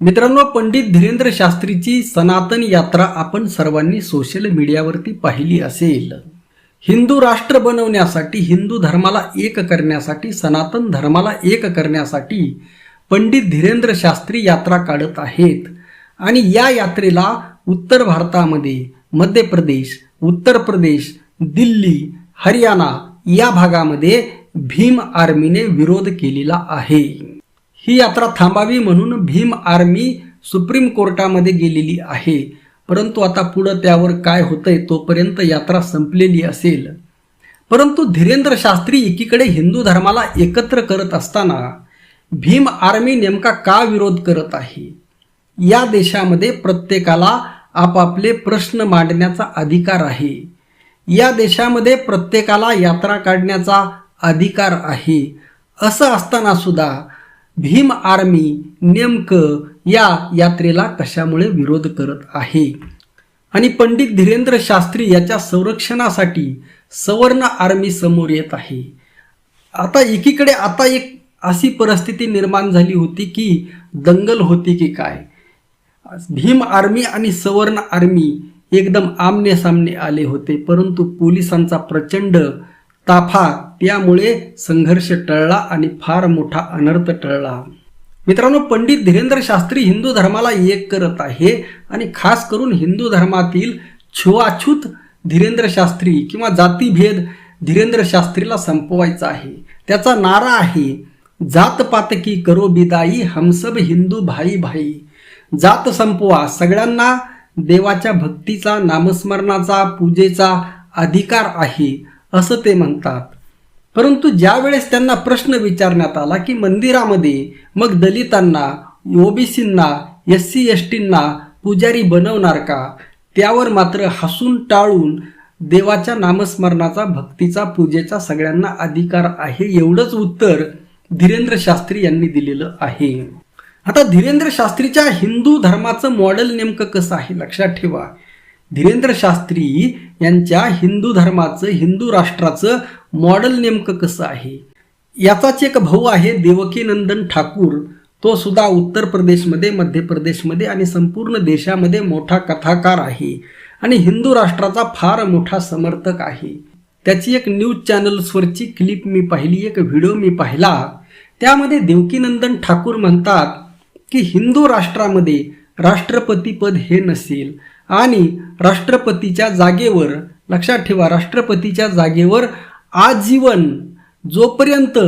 मित्रांनो पंडित धीरेंद्र शास्त्रीची सनातन यात्रा आपण सर्वांनी सोशल मीडियावरती पाहिली असेल. हिंदू राष्ट्र बनवण्यासाठी हिंदू धर्माला एक करण्यासाठी सनातन धर्माला एक करण्यासाठी पंडित धीरेंद्र शास्त्री यात्रा काढत आहेत. आणि या यात्रेला उत्तर भारतामध्ये मध्य प्रदेश उत्तर प्रदेश दिल्ली हरियाणा या भागामध्ये भीम आर्मीने विरोध केलेला आहे. ही यात्रा थांबावी म्हणून भीम आर्मी सुप्रीम कोर्टामध्ये गेलेली आहे. परंतु आता पुढं त्यावर काय होतंय तोपर्यंत यात्रा संपलेली असेल. परंतु धीरेंद्र शास्त्री एकीकडे हिंदू धर्माला एकत्र करत असताना भीम आर्मी नेमका का विरोध करत आहे? या देशामध्ये प्रत्येकाला आपापले प्रश्न मांडण्याचा अधिकार आहे. या देशामध्ये प्रत्येकाला यात्रा काढण्याचा अधिकार आहे. असं असताना सुद्धा भीम आर्मी नेमकं या यात्रेला कशामुळे विरोध करत आहे? आणि पंडित धीरेंद्र शास्त्री याच्या संरक्षणासाठी सवर्ण आर्मी समोर येत आहे. आता एकीकडे आता एक अशी परिस्थिती निर्माण झाली होती की दंगल होती की काय? भीम आर्मी आणि सवर्ण आर्मी एकदम आमने सामने आले होते परंतु पोलिसांचा प्रचंड ताफा त्यामुळे संघर्ष टळला आणि फार मोठा अनर्थ टळला. मित्रांनो पंडित धीरेंद्र शास्त्री हिंदू धर्माला एक करत आहे आणि खास करून हिंदू धर्मातील छुआछूत धीरेंद्र शास्त्री किंवा जातीभेद धीरेंद्र शास्त्रीला संपवायचा आहे. त्याचा नारा आहे जात पातकी करो बिदाई हमसब हिंदू भाई भाई. जात संपवा सगळ्यांना देवाच्या भक्तीचा नामस्मरणाचा पूजेचा अधिकार आहे असं ते म्हणतात. परंतु ज्या वेळेस त्यांना प्रश्न विचारण्यात आला की मंदिरामध्ये मग दलितांना ओबीसींना एस सी एस टींना पुजारी बनवणार का? त्यावर मात्र हसून टाळून देवाच्या नामस्मरणाचा भक्तीचा पूजेचा सगळ्यांना अधिकार आहे एवढंच उत्तर धीरेंद्र शास्त्री यांनी दिलेलं आहे. आता धीरेंद्र शास्त्रीच्या हिंदू धर्माचं मॉडेल नेमकं कसं आहे? लक्षात ठेवा. धीरेंद्र शास्त्री यांच्या हिंदू धर्माचं हिंदू राष्ट्राचं मॉडेल नेमकं कसं आहे? याचाच एक भाऊ आहे देवकीनंदन ठाकूर. तो सुद्धा उत्तर प्रदेशमध्ये मध्य प्रदेशमध्ये आणि संपूर्ण देशामध्ये मोठा कथाकार आहे आणि हिंदू राष्ट्राचा फार मोठा समर्थक आहे. त्याची एक न्यूज चॅनल्सवरची क्लिप मी पाहिली एक व्हिडिओ मी पाहिला. त्यामध्ये देवकीनंदन ठाकूर म्हणतात की हिंदू राष्ट्रामध्ये राष्ट्रपतीपद हे नसेल आणि राष्ट्रपतीच्या जागेवर लक्षात ठेवा राष्ट्रपतीच्या जागेवर आजीवन जोपर्यंत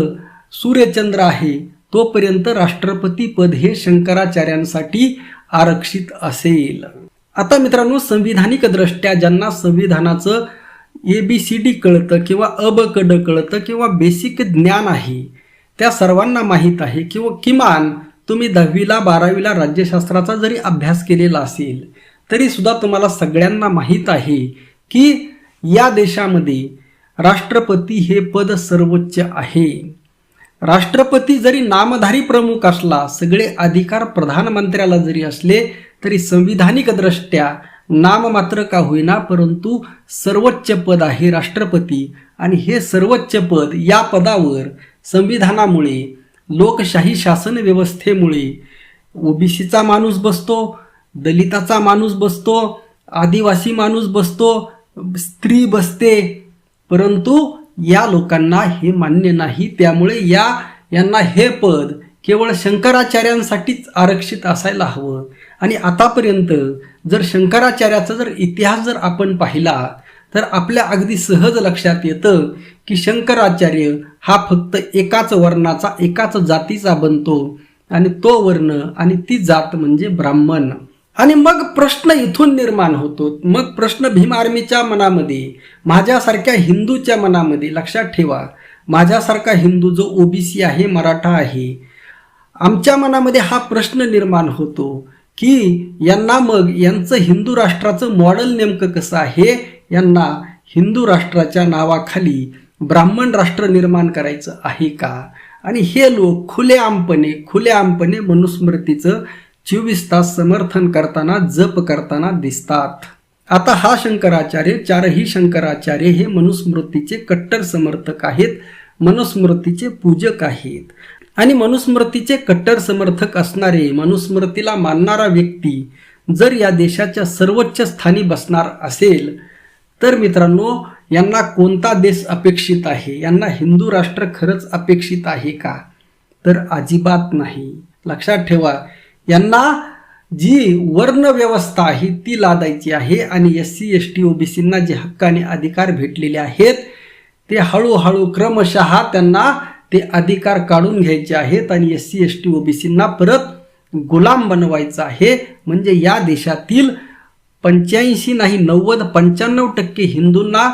सूर्यचंद्र आहे तोपर्यंत राष्ट्रपती पद हे शंकराचार्यांसाठी आरक्षित असेल. आता मित्रांनो संविधानिक दृष्ट्या ज्यांना संविधानाचं ए बी सी डी कळतं किंवा अ कळतं किंवा बेसिक ज्ञान आहे त्या सर्वांना माहीत आहे किंवा किमान तुम्ही दहावीला बारावीला राज्यशास्त्राचा जरी अभ्यास केलेला असेल तरी सुद्धा तुम्हाला सगळ्यांना माहीत आहे की या देशामध्ये राष्ट्रपती हे पद सर्वोच्च आहे. राष्ट्रपती जरी नामधारी प्रमुख असला सगळे अधिकार प्रधानमंत्र्याला जरी असले तरी संविधानिक दृष्ट्या नाम मात्र का होईना परंतु सर्वोच्च पद आहे राष्ट्रपती. आणि हे सर्वोच्च पद या पदावर संविधानामुळे लोकशाही शासन व्यवस्थेमुळे ओबीसीचा माणूस बसतो दलिताचा माणूस बसतो आदिवासी माणूस बसतो स्त्री बसते परंतु या लोकांना हे मान्य नाही. त्यामुळे या यांना हे पद केवळ शंकराचार्यांसाठीच आरक्षित असायला हवं. आणि आतापर्यंत जर शंकराचार्याचा जर इतिहास जर आपण पाहिला तर आपल्या अगदी सहज लक्षात येतं की शंकराचार्य हा फक्त एकाच वर्णाचा एकाच जातीचा बनतो. आणि तो वर्ण आणि ती जात म्हणजे ब्राह्मण. आणि मग प्रश्न इथून निर्माण होतो. मग प्रश्न भीम आर्मीच्या मनामध्ये माझ्यासारख्या हिंदूच्या मनामध्ये लक्षात ठेवा. माझ्यासारखा हिंदू जो ओबीसी आहे मराठा आहे आमच्या मनामध्ये हा प्रश्न निर्माण होतो की यांना मग यांचं हिंदू राष्ट्राचं मॉडेल नेमकं कसं आहे? यांना हिंदू राष्ट्राच्या नावाखाली ब्राह्मण राष्ट्र निर्माण करायचं आहे का? आणि हे लोक खुलेआमपणे खुलेआमपणे मनुस्मृतीचं चोवीस तास समर्थन करताना जप करताना दिसतात. आता हा शंकराचार्य चारही शंकराचार्य हे मनुस्मृतीचे कट्टर समर्थक आहेत मनुस्मृतीचे पूजक आहेत. आणि मनुस्मृतीचे कट्टर समर्थक असणारे मनुस्मृतीला मानणारा व्यक्ती जर या देशाच्या सर्वोच्च स्थानी बसणार असेल तर मित्रांनो यांना कोणता देश अपेक्षित आहे? यांना हिंदू राष्ट्र खरंच अपेक्षित आहे का? तर अजिबात नाही. लक्षात ठेवा यांना जी वर्णव्यवस्था आहे ती लादायची आहे आणि एस सी एस टी ओबीसींना जे हक्क आणि अधिकार भेटलेले आहेत ते हळूहळू क्रमशः त्यांना ते अधिकार काढून घ्यायचे आहेत आणि एस सी एस टी ओबीसींना परत गुलाम बनवायचं आहे. म्हणजे या देशातील पंच्याऐंशी नाही नव्वद पंच्याण्णव टक्के हिंदूंना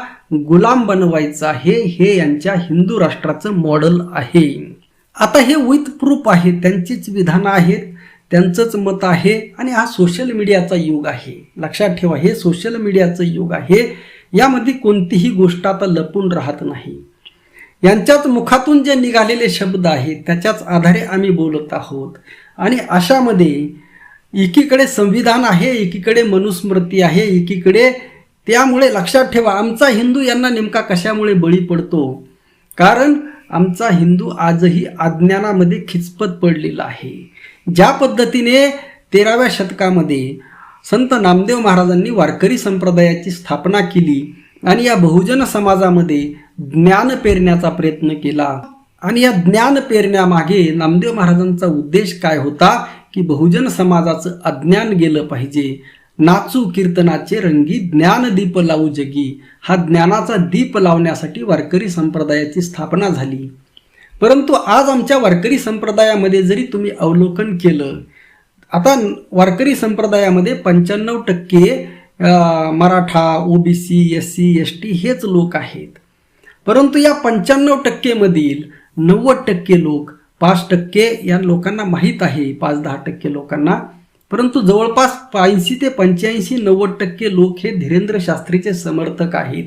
गुलाम बनवायचं आहे हे यांच्या हिंदू राष्ट्राचं मॉडेल आहे. आता हे विथ प्रूफ आहे त्यांचीच विधानं आहेत. त्यांचंच मत आहे आणि हा सोशल मीडियाचा युग आहे. लक्षात ठेवा हे सोशल मीडियाचं युग आहे. यामध्ये कोणतीही गोष्ट आता लपून राहत नाही. यांच्याच मुखातून जे निघालेले शब्द आहेत त्याच्याच आधारे आम्ही बोलत आहोत. आणि अशामध्ये एकीकडे संविधान आहे एकीकडे मनुस्मृती आहे एकीकडे त्यामुळे लक्षात ठेवा आमचा हिंदू यांना नेमका कशामुळे बळी पडतो? कारण आमचा हिंदू आजही अज्ञानामध्ये खिचपत पडलेला आहे. ज्या पद्धतीने तेराव्या शतकामध्ये संत नामदेव महाराजांनी वारकरी संप्रदायाची स्थापना केली आणि या बहुजन समाजामध्ये ज्ञान पेरण्याचा प्रयत्न केला. आणि या ज्ञान पेरण्यामागे नामदेव महाराजांचा उद्देश काय होता की बहुजन समाजाचं अज्ञान गेलं पाहिजे. नाचू कीर्तनाचे रंगी ज्ञान दीप लावू जगी. हा ज्ञानाचा दीप लावण्यासाठी वारकरी संप्रदायाची स्थापना झाली. परंतु आज आमच्या वारकरी संप्रदायामध्ये जरी तुम्ही अवलोकन केलं आता वारकरी संप्रदायामध्ये पंच्याण्णव टक्के Maratha OBC S C S T हेच लोक आहेत. परंतु या पंच्याण्णव टक्केमधील नव्वद टक्के लोक पाच टक्के या लोकांना माहीत आहे पाच दहा टक्के लोकांना. परंतु जवळपास ऐंशी ते पंच्याऐंशी नव्वद टक्के लोक हे धीरेंद्र शास्त्रीचे समर्थक आहेत.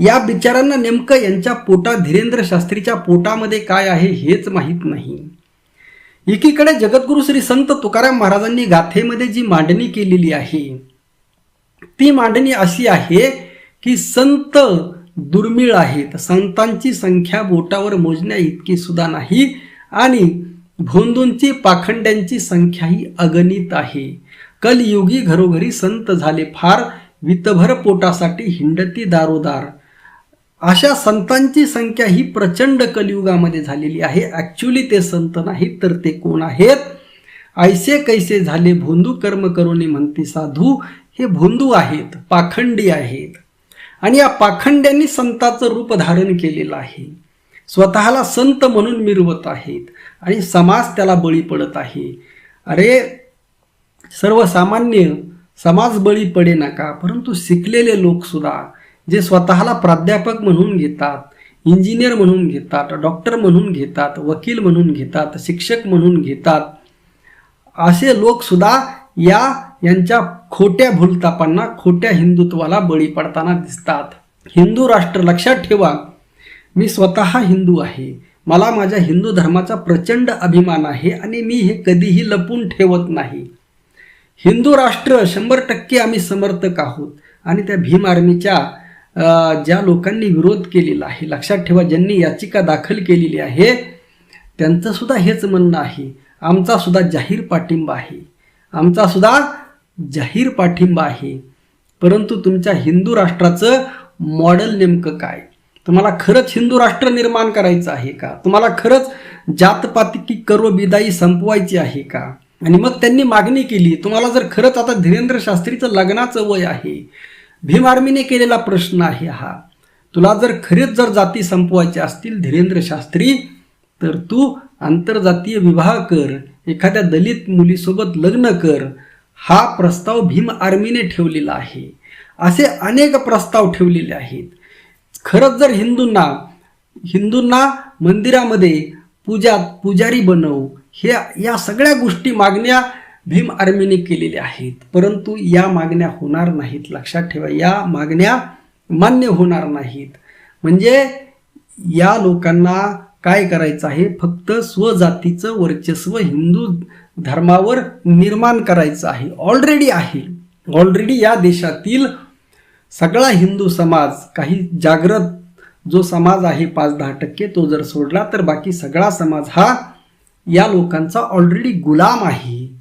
या बिचारांना नेमकं यांच्या पोटा धीरेंद्र शास्त्रीच्या पोटामध्ये काय आहे हेच माहीत नाही. एकीकडे जगद्गुरु श्री संत तुकाराम महाराजांनी गाथेमध्ये जी मांडणी केलेली आहे ती मांडणी अशी आहे की संत दुर्मिळ आहेत संतांची संख्या बोटावर मोजण्या इतकी सुद्धा नाही आणि भोंदूंची पाखंड्यांची संख्याही अगणित आहे. कलयुगी घरोघरी संत झाले फार वितभर पोटासाठी हिंडती दारोदार. अशा संतांची संख्या ही प्रचंड कलियुगामध्ये झालेली आहे. ॲक्च्युली ते संत नाहीत तर ते कोण आहेत? ऐसे कैसे झाले भोंदू कर्म करून म्हणते साधू? हे भोंदू आहेत पाखंडी आहेत. आणि या पाखंड्यांनी संताचं रूप धारण केलेलं आहे. स्वतःला संत म्हणून मिरवत आहेत. आणि समाज त्याला बळी पडत आहे. अरे सर्वसामान्य समाज बळी पडे नका परंतु शिकलेले लोकसुद्धा जे स्वतःला प्राध्यापक म्हणून घेतात इंजिनियर म्हणून घेतात डॉक्टर म्हणून घेतात वकील म्हणून घेतात शिक्षक म्हणून घेतात असे लोकसुद्धा या यांच्या खोट्या भूलतापांना खोट्या हिंदुत्वाला बळी पडताना दिसतात. हिंदू राष्ट्र लक्षात ठेवा मी स्वतः हिंदू आहे. मला माझ्या हिंदू धर्माचा प्रचंड अभिमान आहे आणि मी हे कधीही लपून ठेवत नाही. हिंदू राष्ट्र शंभर टक्के आम्ही समर्थक आहोत आणि त्या भीम आर्मीच्या ज्या लोकांनी विरोध केलेला आहे लक्षात ठेवा ज्यांनी याचिका दाखल केलेली आहे त्यांचं सुद्धा हेच म्हणणं आहे. आमचा सुद्धा जाहीर पाठिंबा आहे. आमचा सुद्धा जाहीर पाठिंबा आहे. परंतु तुमच्या हिंदू राष्ट्राचं मॉडेल नेमकं काय? तुम्हाला खरंच हिंदू राष्ट्र निर्माण करायचं आहे का? तुम्हाला खरंच जातपातिकी कर्व बिदाई संपवायची आहे का? आणि मग त्यांनी मागणी केली तुम्हाला जर खरंच आता धीरेंद्र शास्त्रीचं लग्नाचं वय आहे भीम आर्मीने केलेला प्रश्न आहे हा. तुला जर खरेच जर जाती संपवायच्या असतील धीरेंद्र शास्त्री तर तू आंतरजातीय विवाह कर एखाद्या दलित मुलीसोबत लग्न कर. हा प्रस्ताव भीम आर्मीने ठेवलेला आहे. असे अनेक प्रस्ताव ठेवलेले आहेत. खरंच जर हिंदूंना हिंदूंना मंदिरामध्ये पूजा पुजारी बनव हे या सगळ्या गोष्टी मागण्या भीम आर्मीने केलेले आहेत. परंतु या मागण्या होणार नाहीत. लक्षात ठेवा या मागण्या मान्य होणार नाहीत. म्हणजे या लोकांना काय करायचं आहे? फक्त स्वजातीचं वर्चस्व हिंदू धर्मावर निर्माण करायचं आहे. ऑलरेडी आहे. ऑलरेडी या देशातील सगळा हिंदू समाज काही जागृत जो समाज आहे पाच दहा टक्के तो जर सोडला तर बाकी सगळा समाज हा या लोकांचा ऑलरेडी गुलाम आहे.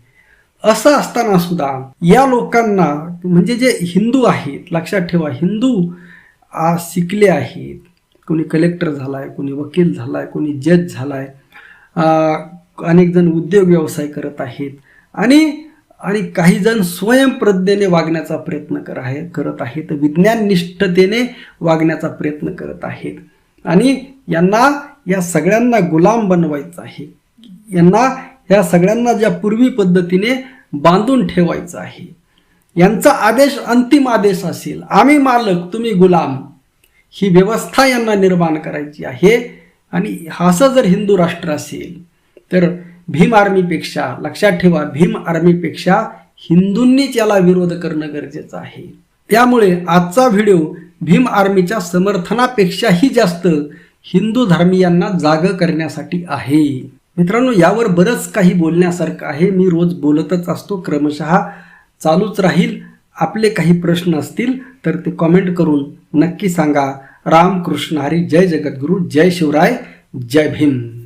असं असताना सुद्धा या लोकांना म्हणजे जे हिंदू आहेत लक्षात ठेवा हिंदू आ, शिकले आहेत. कोणी कलेक्टर झालाय कोणी वकील झालाय कोणी जज झालाय. अनेक जण उद्योग व्यवसाय करत आहेत. आणि आणि काही जण स्वयंप्रज्ञेने वागण्याचा प्रयत्न कर आहे करत आहेत. विज्ञान निष्ठतेने वागण्याचा प्रयत्न करत आहेत. आणि यांना या सगळ्यांना गुलाम बनवायचं आहे. यांना या सगळ्यांना ज्या पूर्वी पद्धतीने बांधून ठेवायचं आहे. यांचा आदेश अंतिम आदेश असेल. आम्ही मालक तुम्ही गुलाम. ही व्यवस्था यांना निर्माण करायची आहे. आणि असं जर हिंदू राष्ट्र असेल तर भीम आर्मीपेक्षा लक्षात ठेवा भीम आर्मीपेक्षा हिंदूंनीच याला विरोध करणं गरजेचं आहे. त्यामुळे आजचा व्हिडिओ भीम आर्मीच्या समर्थनापेक्षाही जास्त हिंदू धर्मीयांना जाग करण्यासाठी आहे. मित्रांनो यावर बरंच काही बोलण्यासारखं आहे. मी रोज बोलतच असतो. क्रमशः चालूच राहील. आपले काही प्रश्न असतील तर ते कॉमेंट करून नक्की सांगा. रामकृष्ण हरी जय जगद्गुरू जय शिवराय जय भीम.